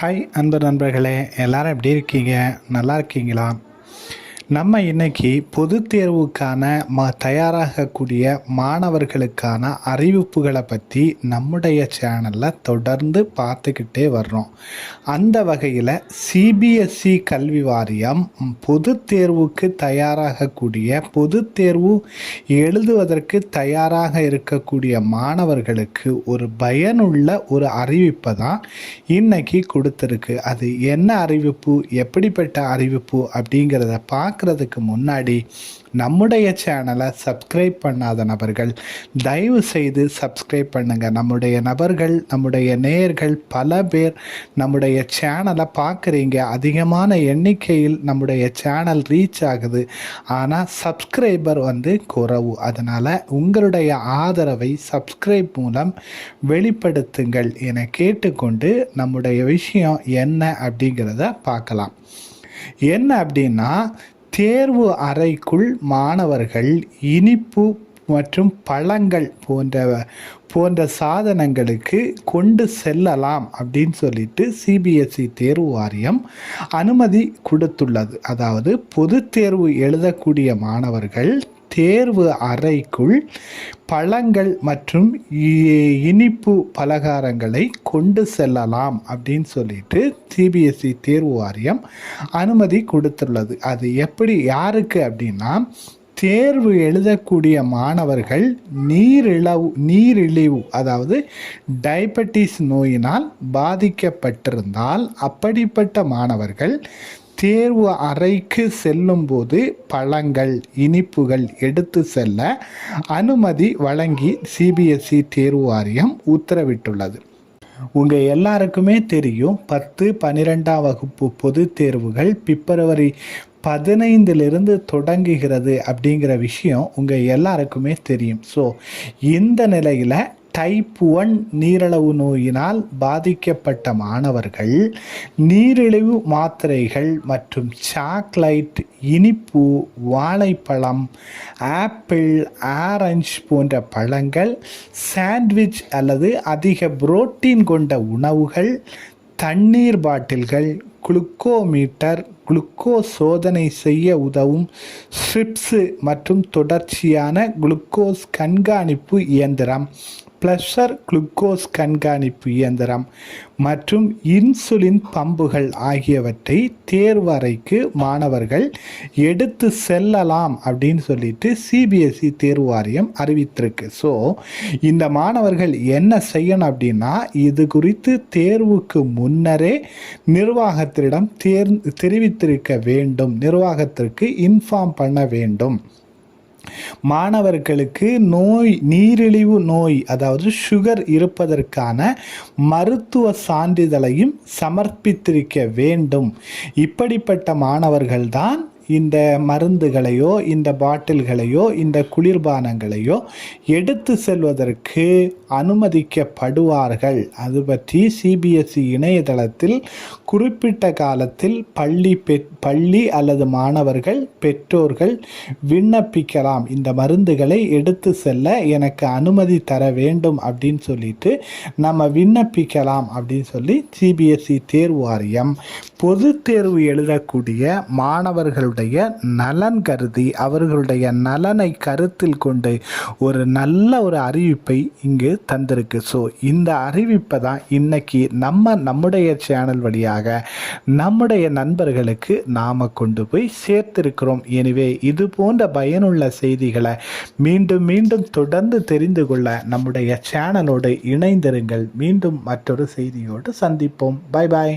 Hi அன்பு நண்பர்களே எல்லோரும் எப்படி இருக்கீங்க? நல்லா இருக்கீங்களா? நம்ம இன்னைக்கு பொதுத் தேர்வுக்கான ம தயாராகக்கூடிய மாணவர்களுக்கான அறிவிப்புகளை பற்றி நம்முடைய சேனலில் தொடர்ந்து பார்த்துக்கிட்டே வர்றோம். அந்த வகையில் சிபிஎஸ்சி கல்வி வாரியம் பொதுத் தேர்வுக்கு தயாராகக்கூடிய பொதுத் தேர்வு எழுதுவதற்கு தயாராக இருக்கக்கூடிய மாணவர்களுக்கு ஒரு பயனுள்ள ஒரு அறிவிப்பை தான் இன்னைக்கு கொடுத்துருக்கு. அது என்ன அறிவிப்பு எப்படிப்பட்ட அறிவிப்பு அப்படிங்கிறத பார்க்குறதுக்கு முன்னாடி நம்முடைய சேனலை சப்ஸ்கிரைப் பண்ணாத நபர்கள் தயவு செய்து சப்ஸ்கிரைப் பண்ணுங்கள் நம்முடைய நபர்கள் நம்முடைய நேயர்கள் பல பேர் நம்முடைய சேனலை பார்க்குறீங்க. அதிகமான எண்ணிக்கையில் நம்முடைய சேனல் ரீச் ஆகுது. ஆனால் சப்ஸ்கிரைபர் வந்து குறவு. அதனால் உங்களுடைய ஆதரவை சப்ஸ்கிரைப் மூலம் வெளிப்படுத்துங்கள் என கேட்டுக்கொண்டு நம்முடைய விஷயம் என்ன அப்படிங்கிறத பார்க்கலாம். என்ன அப்படின்னா தேர்வு அறைக்குள் மாணவர்கள் இனிப்பு மற்றும் பழங்கள் போன்ற போன்ற சாதனங்களுக்கு கொண்டு செல்லலாம் அப்படின்னு சொல்லிட்டு சிபிஎஸ்சி தேர்வு வாரியம் அனுமதி கொடுத்துள்ளது. அதாவது பொது தேர்வு எழுதக்கூடிய மாணவர்கள் தேர்வு அறைக்குள் பழங்கள் மற்றும் இனிப்பு பலகாரங்களை கொண்டு செல்லலாம் அப்படின்னு சொல்லிட்டு சிபிஎஸ்சி தேர்வு வாரியம் அனுமதி கொடுத்துள்ளது. அது எப்படி யாருக்கு அப்படின்னா தேர்வு எழுதக்கூடிய மாணவர்கள் நீரிழவு நீரிழிவு அதாவது டயபெட்டிஸ் நோயினால் பாதிக்கப்பட்டிருந்தால் அப்படிப்பட்ட மாணவர்கள் தேர்வு அறைக்கு செல்லும்போது பழங்கள் இனிப்புகள் எடுத்து செல்ல அனுமதி வழங்கி சிபிஎஸ்இ தேர்வு வாரியம் உத்தரவிட்டுள்ளது. உங்கள் எல்லாருக்குமே தெரியும் பத்து பன்னிரெண்டாம் வகுப்பு பொது தேர்வுகள் பிப்ரவரி பதினைந்திலிருந்து தொடங்குகிறது அப்படிங்கிற விஷயம் உங்கள் எல்லாருக்குமே தெரியும். ஸோ இந்த நிலையில் டைப் ஒன் நீரிழிவு நோயினால் பாதிக்கப்பட்ட மாணவர்கள் நீரிழிவு மாத்திரைகள் மற்றும் சாக்லேட் இனிப்பு வாழைப்பழம் ஆப்பிள் ஆரஞ்சு போன்ற பழங்கள் சாண்ட்விச் அல்லது அதிக புரோட்டீன் கொண்ட உணவுகள் தண்ணீர் பாட்டில்கள் குளுக்கோமீட்டர் குளுக்கோஸ் சோதனை செய்ய உதவும் ஸ்ட்ரிப்ஸு மற்றும் தொடர்ச்சியான குளுக்கோஸ் கண்காணிப்பு இயந்திரம். ப்ளஷர் குளுக்கோஸ் கண்காணிப்பு இயந்திரம் மற்றும் இன்சுலின் பம்புகள் ஆகியவற்றை தேர்வறைக்கு மாணவர்கள் எடுத்து செல்லலாம் அப்படின்னு சொல்லிட்டு சிபிஎஸ்சி தேர்வு வாரியம் அறிவித்திருக்கு. ஸோ இந்த மாணவர்கள் என்ன செய்யணும் அப்படின்னா இது குறித்து தேர்வுக்கு முன்னரே நிர்வாகத்திடம் தேர் தெரிவித்திருக்க வேண்டும். நிர்வாகத்திற்கு இன்ஃபார்ம் பண்ண வேண்டும். மாணவர்களுக்கு நோய் நீரிழிவு நோய் அதாவது சுகர் இருப்பதற்கான மருத்துவ சான்றிதழையும் சமர்ப்பித்திருக்க வேண்டும். இப்படிப்பட்ட மாணவர்கள்தான் இந்த மருந்துகளையோ இந்த பாட்டில்களையோ இந்த குளிர்பானங்களையோ எடுத்து செல்வதற்கு அனுமதிக்கப்படுவார்கள். அது பற்றி சிபிஎஸ்இ இணையதளத்தில் குறிப்பிட்ட காலத்தில் பள்ளி பெ பள்ளி அல்லது மாணவர்கள் பெற்றோர்கள் விண்ணப்பிக்கலாம். இந்த மருந்துகளை எடுத்து செல்ல எனக்கு அனுமதி தர வேண்டும் அப்படின்னு சொல்லிட்டு நம்ம விண்ணப்பிக்கலாம் அப்படின்னு சொல்லி சிபிஎஸ்இ தேர்வு வாரியம் பொது தேர்வு எழுதக்கூடிய மாணவர்களுடைய அவர்களுடைய நலன் கருதி அவர்களுடைய நலனை கருத்தில் கொண்டு ஒரு நல்ல ஒரு அறிவிப்பை இங்கு தந்திருக்கு. ஸோ இந்த அறிவிப்பை தான் இன்னைக்கு நம்ம நம்முடைய சேனல் வழியாக நம்முடைய நண்பர்களுக்கு நாம் கொண்டு போய் சேர்த்திருக்கிறோம். எனவே இது போன்ற பயனுள்ள செய்திகளை மீண்டும் மீண்டும் தொடர்ந்து தெரிந்து கொள்ள நம்முடைய சேனலோடு இணைந்திருங்கள். மீண்டும் மற்றொரு செய்தியோடு சந்திப்போம். பாய் பாய்